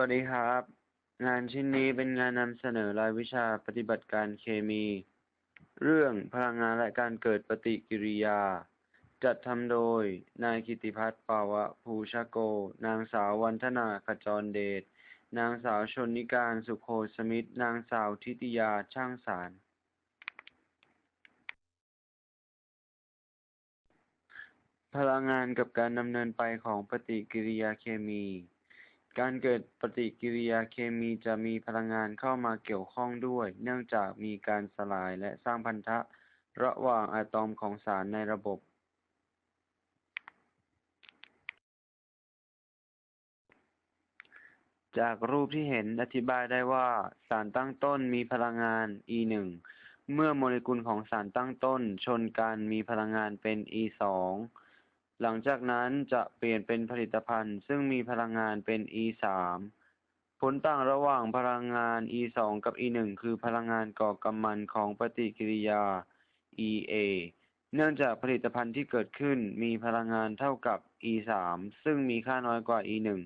วัสดีครับ งานชิ้นนี้เป็นงานนำเสนอรายวิชาปฏิบัติการเคมี เรื่องพลังงานและการเกิดปฏิกิริยา จัดทำโดย นายกิติพัฒน์ปาวะภูชโก นางสาววันธนาขจรเดช นางสาวชนนิการสุโคสมิธนางสาวทิติยาช่างสาร พลังงานกับการดำเนินไปของปฏิกิริยาเคมี การเกิดปฏิกิริยาเคมีจะมีพลังงานเข้ามาเกี่ยวข้องด้วย เนื่องจากมีการสลายและสร้างพันธะ ระหว่างอะตอมของสารในระบบ จากรูปที่เห็นอธิบายได้ว่าสารตั้งต้นมีพลังงาน E หนึ่งเมื่อโมเลกุลของสารตั้งต้นชนกันมีพลังงานเป็น E สอง หลังจากนั้นจะเปลี่ยนเป็นผลิตภัณฑ์ ซึ่งมีพลังงานเป็น E สามผลต่างระหว่างพลังงาน E สองกับ E หนึ่งคือพลังงานก่อกำมันของปฏิกิริยา EA เนื่องจากผลิตภัณฑ์ที่เกิดขึ้นมีพลังงานเท่ากับ E สามซึ่งมีค่าน้อยกว่า E หนึ่ง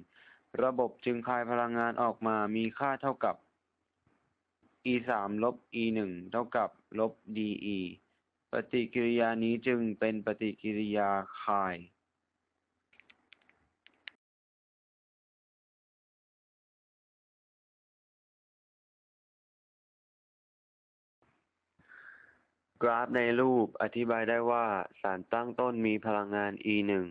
ระบบจึงคายพลังงานออกมามีค่าเท่ากับ E สามลบ E หนึ่งเท่ากับลบ DE ปฏิกิริยานี้จึงเป็นปฏิกิริยาคาย กราฟในรูปอธิบายได้ว่าสารตั้งต้นมีพลังงาน E หนึ่ง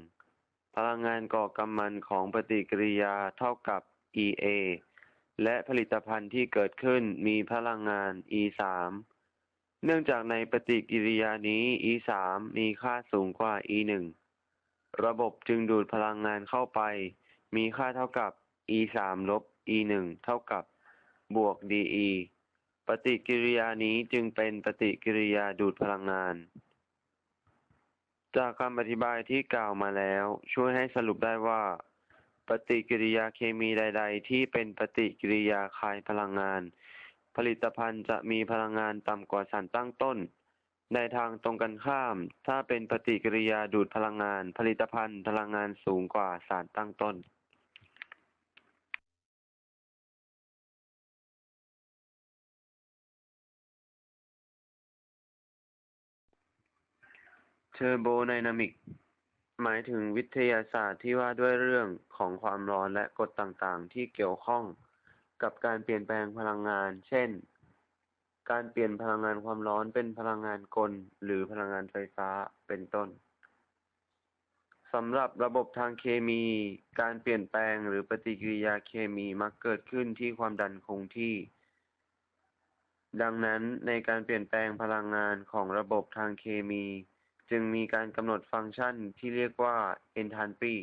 พลังงานก่อกำมันของปฏิกิริยาเท่ากับ EA และผลิตภัณฑ์ที่เกิดขึ้นมีพลังงาน E สาม เนื่องจากในปฏิกิริยานี้ E สามมีค่าสูงกว่า E หนึ่งระบบจึงดูดพลังงานเข้าไป มีค่าเท่ากับ E สามลบ E หนึ่งเท่ากับบวก DE ปฏิกิริยานี้จึงเป็นปฏิกิริยาดูดพลังงาน จากคำอธิบายที่กล่าวมาแล้ว ช่วยให้สรุปได้ว่า ปฏิกิริยาเคมีใด ๆ ที่เป็นปฏิกิริยาคายพลังงาน ผลิตภัณฑ์จะมีพลังงานต่ำกว่าสารตั้งต้น ในทางตรงกันข้าม ถ้าเป็นปฏิกิริยาดูดพลังงาน ผลิตภัณฑ์พลังงานสูงกว่าสารตั้งต้นเทอร์โบไดนามิกหมายถึงวิทยาศาสตร์ที่ว่าด้วยเรื่องของความร้อนและกฎต่างๆ ที่เกี่ยวข้อง กับการเปลี่ยนแปลงพลังงาน เช่น การเปลี่ยนพลังงานความร้อนเป็นพลังงานกล หรือพลังงานไฟฟ้า เป็นต้นสำหรับระบบทางเคมี การเปลี่ยนแปลงหรือปฏิกิริยาเคมีมักเกิดขึ้นที่ความดันคงที่ ดังนั้นในการเปลี่ยนแปลงพลังงานของระบบทางเคมี จึงมีการกำหนดฟังก์ชันที่เรียกว่า enthalpy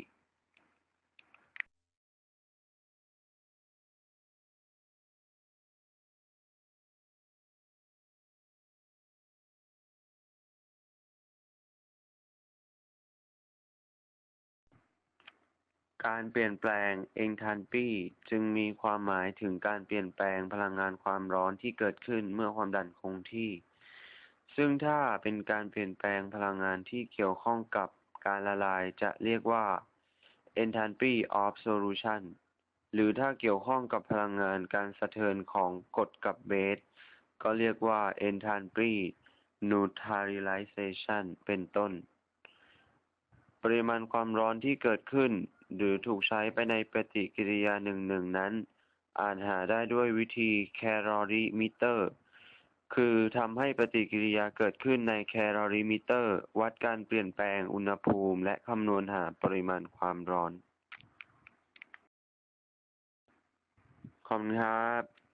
การเปลี่ยนแปลง enthalpy จึงมีความหมายถึงการเปลี่ยนแปลงพลังงานความร้อนที่เกิดขึ้นเมื่อความดันคงที่ ซึ่งถ้าเป็นการเปลี่ยนแปลงพลังงานที่เกี่ยวข้องกับการละลายจะเรียกว่า enthalpy of solution หรือถ้าเกี่ยวข้องกับพลังงานการสะเทือนของกรดกับเบส ก็เรียกว่า enthalpy neutralization เป็นต้น ปริมาณความร้อนที่เกิดขึ้น หรือถูกใช้ไปในปฏิกิริยาหนึ่งหนึ่งนั้น อ่านหาได้ด้วยวิธีแคลอริมิเตอร์ คือทำให้ปฏิกิริยาเกิดขึ้นในแคลอริมิเตอร์ วัดการเปลี่ยนแปลงอุณหภูมิ และคำนวณหาปริมาณความร้อนขอบคุณครับ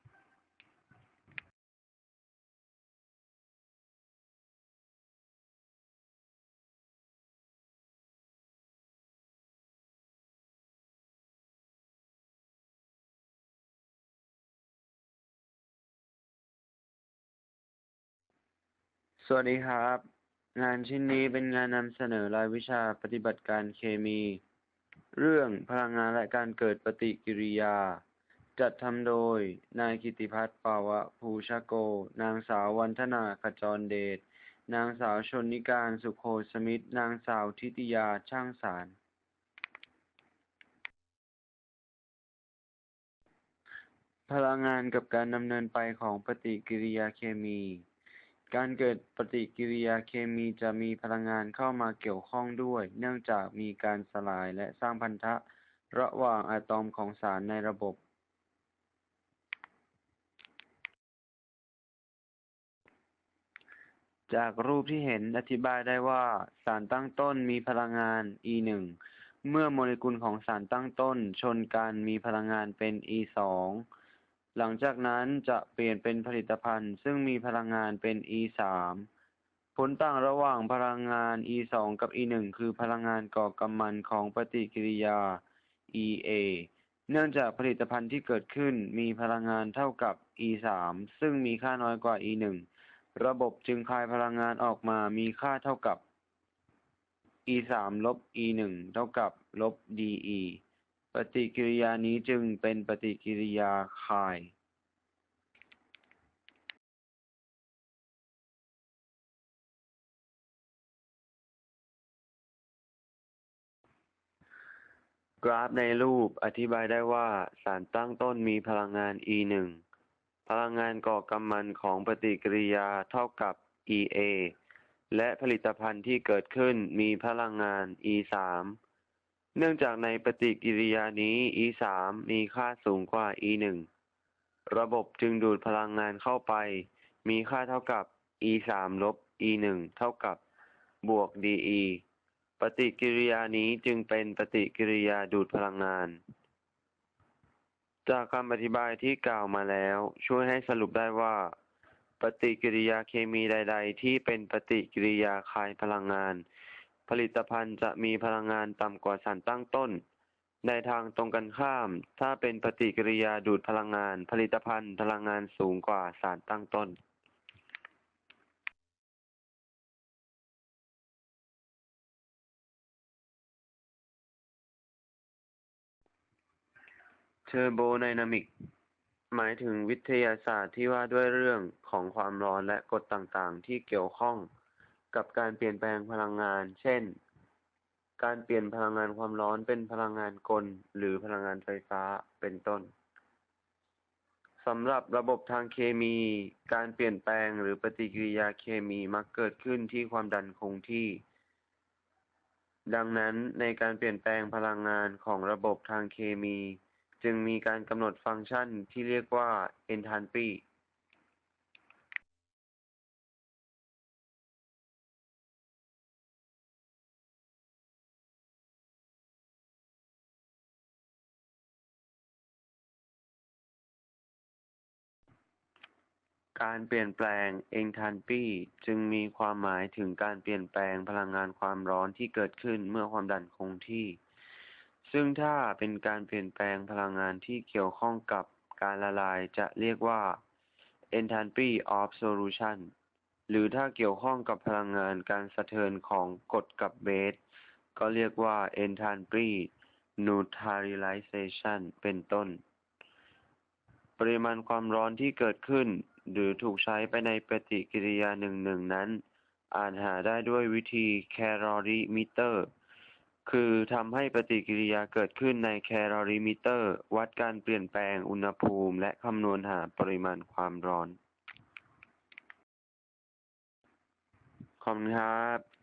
วัสดีครับ งานชิ้นนี้เป็นงานนำเสนอรายวิชาปฏิบัติการเคมี เรื่องพลังงานและการเกิดปฏิกิริยา จัดทำโดย นายกิติพัฒน์ปาวะภูชโก นางสาววันธนาขจรเดช นางสาวชนนิการสุโคสมิธนางสาวทิติยาช่างสาร พลังงานกับการดำเนินไปของปฏิกิริยาเคมี การเกิดปฏิกิริยาเคมีจะมีพลังงานเข้ามาเกี่ยวข้องด้วย เนื่องจากมีการสลายและสร้างพันธะ ระหว่างอะตอมของสารในระบบ จากรูปที่เห็นอธิบายได้ว่าสารตั้งต้นมีพลังงาน E หนึ่งเมื่อโมเลกุลของสารตั้งต้นชนกันมีพลังงานเป็น E สอง หลังจากนั้นจะเปลี่ยนเป็นผลิตภัณฑ์ ซึ่งมีพลังงานเป็น E สามผลต่างระหว่างพลังงาน E สองกับ E หนึ่งคือพลังงานก่อกำมันของปฏิกิริยา EA เนื่องจากผลิตภัณฑ์ที่เกิดขึ้นมีพลังงานเท่ากับ E สามซึ่งมีค่าน้อยกว่า E หนึ่งระบบจึงคายพลังงานออกมามีค่าเท่ากับ e สามลบ e หนึ่งเท่ากับลบ de ปฏิกิริยานี้จึงเป็นปฏิกิริยาคาย กราฟในรูปอธิบายได้ว่าสารตั้งต้นมีพลังงาน e หนึ่งพลังงานก่อกำมันของปฏิกิริยาเท่ากับ EA และผลิตภัณฑ์ที่เกิดขึ้นมีพลังงาน E สาม เนื่องจากในปฏิกิริยานี้ E สามมีค่าสูงกว่า E หนึ่งระบบจึงดูดพลังงานเข้าไป มีค่าเท่ากับ E สามลบ E หนึ่งเท่ากับบวก DE ปฏิกิริยานี้จึงเป็นปฏิกิริยาดูดพลังงาน จากคำอธิบายที่กล่าวมาแล้ว ช่วยให้สรุปได้ว่า ปฏิกิริยาเคมีใด ๆ ที่เป็นปฏิกิริยาคายพลังงาน ลิตภัณฑ์จะมีพลังงานต่ำกว่าสารตั้งต้น ในทางตรงกันข้าม ถ้าเป็นปฏิกิริยาดูดพลังงาน ผลิตภัณฑ์พลังงานสูงกว่าสารตั้งต้นเทอร์โบไดนามิกหมายถึงวิทยาศาสตร์ที่ว่าด้วยเรื่องของความร้อนและกฎต่างๆ ที่เกี่ยวข้อง กับการเปลี่ยนแปลงพลังงาน เช่น การเปลี่ยนพลังงานความร้อนเป็นพลังงานกล หรือพลังงานไฟฟ้า เป็นต้นสำหรับระบบทางเคมี การเปลี่ยนแปลงหรือปฏิกิริยาเคมีมักเกิดขึ้นที่ความดันคงที่ ดังนั้นในการเปลี่ยนแปลงพลังงานของระบบทางเคมี จึงมีการกำหนดฟังก์ชันที่เรียกว่า enthalpy การเปลี่ยนแปลง enthalpy จึงมีความหมายถึงการเปลี่ยนแปลงพลังงานความร้อนที่เกิดขึ้นเมื่อความดันคงที่ ซึ่งถ้าเป็นการเปลี่ยนแปลงพลังงานที่เกี่ยวข้องกับการละลายจะเรียกว่า enthalpy of solution หรือถ้าเกี่ยวข้องกับพลังงานการสะเทือนของกรดกับเบส ก็เรียกว่า enthalpy neutralization เป็นต้น ปริมาณความร้อนที่เกิดขึ้น หรือถูกใช้ไปในปฏิกิริยาหนึ่งหนึ่งนั้น อ่านหาได้ด้วยวิธีแคลอริมิเตอร์ คือทำให้ปฏิกิริยาเกิดขึ้นในแคลอริมิเตอร์ วัดการเปลี่ยนแปลงอุณหภูมิ และคำนวณหาปริมาณความร้อนขอบคุณครับ